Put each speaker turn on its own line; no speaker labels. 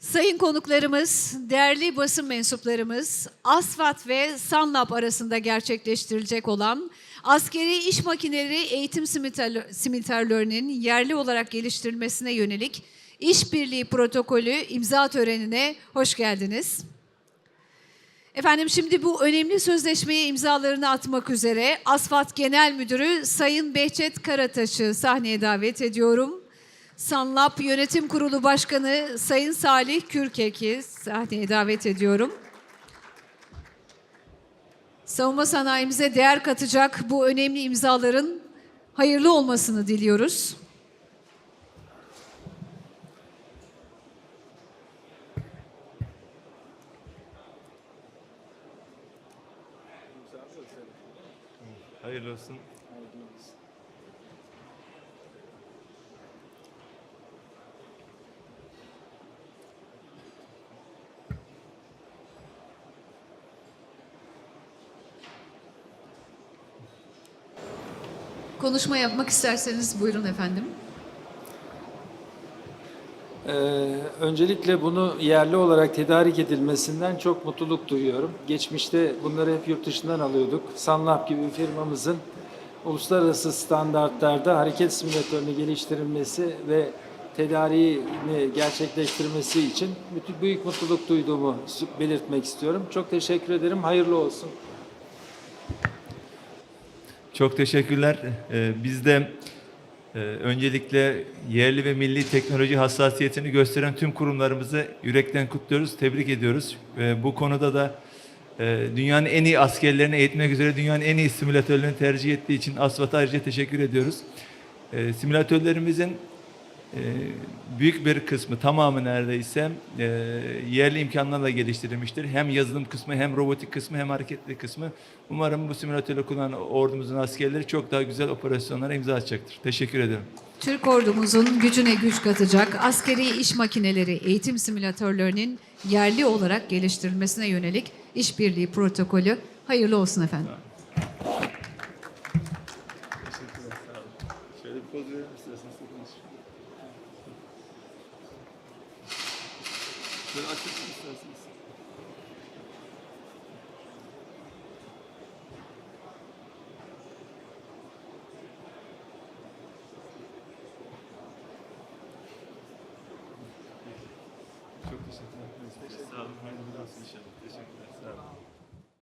Sayın konuklarımız, değerli basın mensuplarımız, ASFAD ve SANLAB arasında gerçekleştirilecek olan askeri iş makineleri eğitim simiter- simülatörlerinin yerli olarak geliştirilmesine yönelik işbirliği protokolü imza törenine hoş geldiniz. Efendim şimdi bu önemli sözleşmeye imzalarını atmak üzere ASFAD Genel Müdürü Sayın Behçet Karataş'ı sahneye davet ediyorum. Sanlap Yönetim Kurulu Başkanı Sayın Salih Kürkek'i sahneye davet ediyorum. Savunma sanayimize değer katacak bu önemli imzaların hayırlı olmasını diliyoruz.
Hayırlı olsun.
Konuşma yapmak isterseniz buyurun efendim.
Ee, öncelikle bunu yerli olarak tedarik edilmesinden çok mutluluk duyuyorum. Geçmişte bunları hep yurt dışından alıyorduk. Sunlab gibi bir firmamızın uluslararası standartlarda hareket simülatörünü geliştirilmesi ve tedariğini gerçekleştirmesi için büyük mutluluk duyduğumu belirtmek istiyorum. Çok teşekkür ederim. Hayırlı olsun.
Çok teşekkürler. Ee, biz de e, öncelikle yerli ve milli teknoloji hassasiyetini gösteren tüm kurumlarımızı yürekten kutluyoruz, tebrik ediyoruz. Ve bu konuda da e, dünyanın en iyi askerlerini eğitmek üzere dünyanın en iyi simülatörlerini tercih ettiği için ASFAD'a ayrıca teşekkür ediyoruz. E, simülatörlerimizin büyük bir kısmı tamamı neredeyse e, yerli imkanlarla geliştirilmiştir. Hem yazılım kısmı hem robotik kısmı hem hareketli kısmı. Umarım bu simülatörü kullanan ordumuzun askerleri çok daha güzel operasyonlara imza atacaktır. Teşekkür ederim.
Türk ordumuzun gücüne güç katacak askeri iş makineleri eğitim simülatörlerinin yerli olarak geliştirilmesine yönelik işbirliği protokolü hayırlı olsun efendim.
Şöyle bir poz verir misiniz? Şöyle açık isterseniz. Çok teşekkürler. Sağ olun. Hayırlı olsun inşallah. Teşekkürler. Sağ olun.